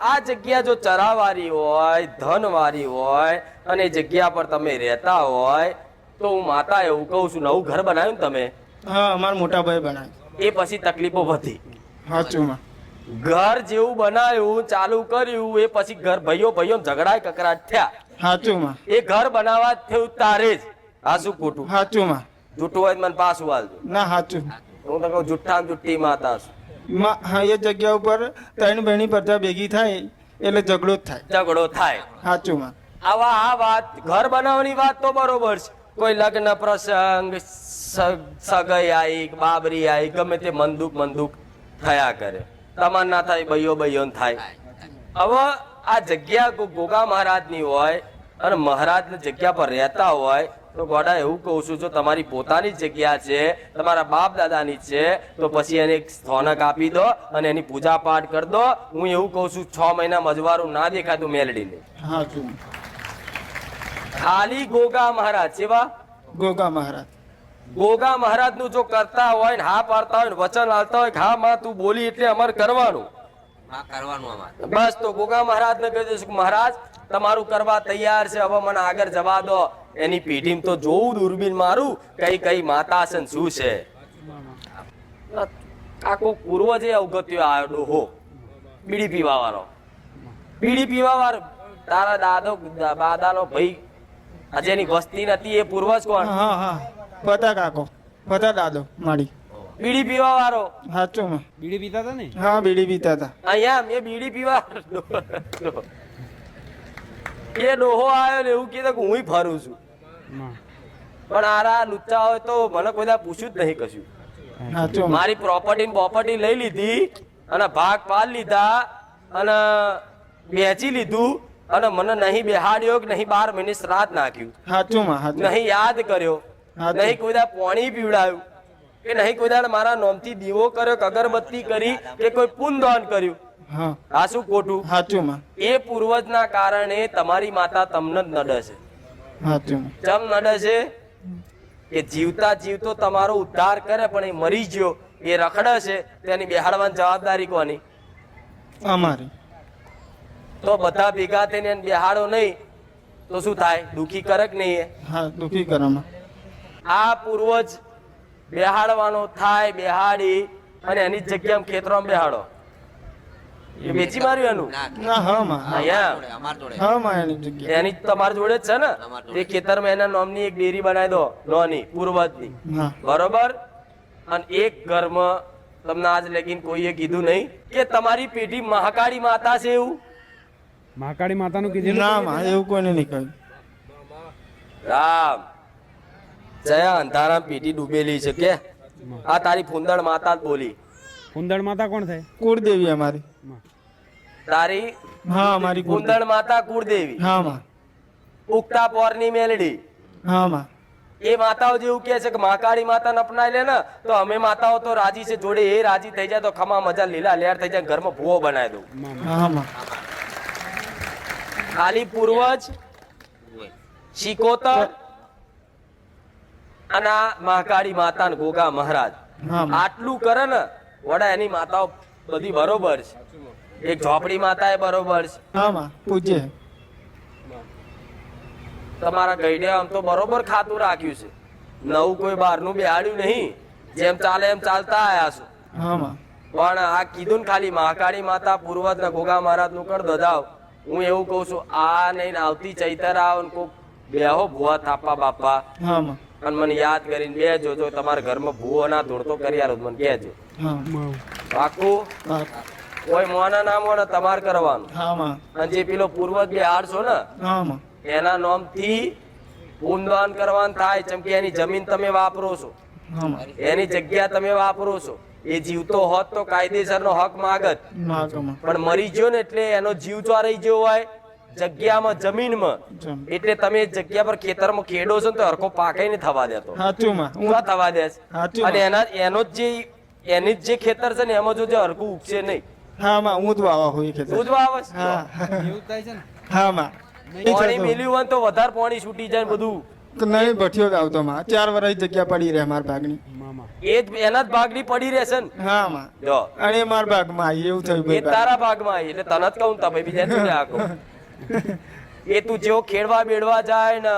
આ જગ્યા જો ચરાવારી હોય ધનવારી હોય અને જગ્યા પર તમે રહેતા હોય તો હું માતા એવું કહું છું નવું ઘર બનાવ્યું ને તમે? હા અમારા મોટા ભાઈ બનાવ્યું. એ પછી તકલીફો વધી. સાચુંમાં ઘર જેવું બનાવ્યું ચાલુ કર્યું એ પછી ઘર ભાઈઓ ભાઈઓ ઝઘડાય કકરાટ થયા. સાચુંમાં એ ઘર બનાવવા થયું તારે જ. શું ખોટું? સાચુંમાં જૂઠું હોય મને પાછું હાલજો ના સાચું. હું તો કહું જુઠ્ઠા જુઠ્ઠી માતા છું. હા એ જગ્યા ઉપર ત્રણ બહેની બધા ભેગી થાય એટલે ઝઘડો જ થાય. ઝઘડો થાય. સાચું માં. આવા આ વાત ઘર બનાવવાની વાત તો બરોબર છે. કોઈ લગ્ન પ્રસંગ સગાઈ આવી બાબરી આવી ગમે તે મંદુક મંદુક થયા કરે. તમાર ના થાય બૈયો બૈયો થાય. હવે આ જગ્યા ગોગા મહારાજની હોય અને મહારાજની જગ્યા પર રહેતા હોય તો ગોડા એવું કહું છું જો તમારી પોતાની જગ્યા છે તમારા બાપ દાદાની છે તો પછી એને એક સ્થાનક આપી દો અને એની પૂજા પાઠ કરી દો. હું એવું કહું છું છ મહિના મજવારું ના દેખાતું મેલડીને. ખાલી ગોગા મહારાજ સેવા ગોગા મહારાજ. ગોગા મહારાજનું જો કરતા હોય ને હા પાડતા હોય ને વચન આવતા હોય હા માં તું બોલી એટલે અમારે કરવાનું. કરવાનું બસ તો ગોગા મહારાજ ને કહી દઈશું મહારાજ તમારું કરવા તૈયાર છે હવે મને આગળ જવા દો. એની પેઢીમાં તો જોવું દૂરબીન મારું કઈ કઈ માતા છે ને શું છે? આખો એ અવગત્યો આવ્યો ડોહો બીડી પીવા વાળો બીડી પીવા વાળો તારા દાદો દાદાનો ભાઈ આજે એની વસ્તી નથી એ પૂર્વજ કોણ? હા હા પતા કાકો. પતા દાદો મારી. બીડી પીવા વાળો સાચું બીડી પીતા હતા ને? હા બીડી પીતા હતા અહીંયા એ બીડી પીવા એ ડોહો આવ્યો ને એવું કીધું કે હું ફરું છું. પણ આરા લુચ્ચા હોય તો મને કોઈ દા પૂછ્યું જ નહીં કશું. મારી પ્રોપર્ટી પ્રોપર્ટી લઈ લીધી અને ભાગ પાડ લીધા અને વેચી લીધું અને મને નહીં બેહાડ્યો કે નહીં બાર મહિને શ્રાદ્ધ નાખ્યું. સાચું નહીં યાદ કર્યો. નહીં કોઈ દા પોણી પીવડાયું કે નહીં કોઈ દા મારા નોમથી દીવો કર્યો કે અગરબત્તી કરી કે કોઈ પુનદાન કર્યું. હા. શું ખોટું? સાચું એ પૂર્વજના કારણે તમારી માતા તમને જ નડે છે. ચમ નડે છે કે જીવતા જીવતો તમારો ઉદ્ધાર કરે પણ એ મરી ગયો એ રખડે છે તેની બેહાડવાની જવાબદારી કોની? અમારી. તો બધા ભેગા થઈને બેહાડો નહીં તો શું થાય? દુખી કરે કે નહીં? હા દુખી કરવામાં આ પૂર્વજ બેહાડવાનો થાય બેહાડી અને એની જગ્યામાં ખેતરોમાં બેહાડો. વેચી માર્યું એનું? ના ના હા માં અહીંયા જોડે અમાર જોડે. હા માં એની જગ્યા એની તમારી જોડે જ છે ને? તે ખેતરમાં એના નામની એક ડેરી બનાવી દો નોની પૂર્વજની. હા. બરોબર? અને એક ઘરમાં તમને આજ લગીન કોઈએ કીધું નહીં કે તમારી પેઢી મહાકાળી માતા છે એવું? મહાકાળી માતાનું કીધું ના? માં એવું કોઈને નહીં કહ્યું. રામ. જયા અંધારામ પેઢી ડૂબેલી છે કે? આ તારી ફુંદણ માતા જ બોલી. કુંદળ માતા કોણ થાય? કુળદેવી અમારી. તારી? હા અમારી કુંદળ માતા કુળદેવી. હા માં. ઉગતા પોરની મેલડી. હા માં. એ માતાઓ જેવું કે છે કે મહાકાળી માતાને અપનાવી લે ને તો અમે માતાઓ તો રાજી છે જોડે. એ રાજી થઈ જાય તો ખમા મજા લીલા લેર થઈ જાય ઘરમાં ભૂવો બનાવી દઉં. ખાલી પૂર્વજ હોય. શિકોતર અને મહાકાળી માતા ને ગોગા મહારાજ. આટલું કરે ને વડા એની માતાઓ બધી બરોબર છે. એક ઝોપડી માતા એ બરોબર છે. હા માં પૂજ્ય. તમારા ગઈડે આમ તો બરોબર ખાતું રાખ્યું છે. નવું કોઈ બહારનું બેહાડ્યું નહીં. જેમ ચાલે એમ ચાલતા આયા છો. હા માં પણ આ કીધું ને ખાલી મહાકાળી માતા પૂર્વજ ને ગોગા મહારાજનું કર દદાવ હું એવું કઉ છું આ નહીં આવતી ચૈતર આવ કોક બેહો ભુવા થાપા બાપા. હા માં અને મને યાદ કરીને બેજો જો તમારા ઘરમાં ભૂવો ના ધોળતો કરી આલો મને કહેજો. પાકું? કોઈ મોના ના મોને તમારે કરવાનું. અને જે પેલો પૂર્વજ બે છો ને એના નામથી પૂનદાન કરવાનું થાય જેમ કે એની જમીન તમે વાપરો છો. એની જગ્યા તમે વાપરો છો. એ જીવતો હોત તો કાયદેસર નો હક માગત. પણ મરી ગયો ને એટલે એનો જીવ ચોરાઈ ગયો હોય. જગ્યામાં જમીનમાં. એટલે તમે જગ્યા પર ખેતરમાં ખેડો છો ને તો હરખો પાકે નહીં થવા દેતો સાચું હું થવા દે છે? અને એના એનો જે એની જ જે ખેતર છે ને એમાં જો જે હરખું ઉગશે નહીં. હા માં ઊંધવા આવા હોય ખેતર. ઊંધવા આવે છે. હા. એવું થાય છે ને? હા માં પાણી મેલ્યું હોય તો વધારે પાણી છૂટી જાય બધું. નહીં ભઠ્યો આવતો માં. ચાર વર્ષ જગ્યા પડી રહે મારા ભાગની. એ જ એના જ ભાગની પડી રહેશે ને. હા માં જો. અને મારા ભાગમાં આવી એવું થયું એ તારા ભાગમાં. આવી એટલે તને જ કહું તમે ભાઈ બીજા આખો. એ તું જેવો ખેડવા બેડવા જાય ને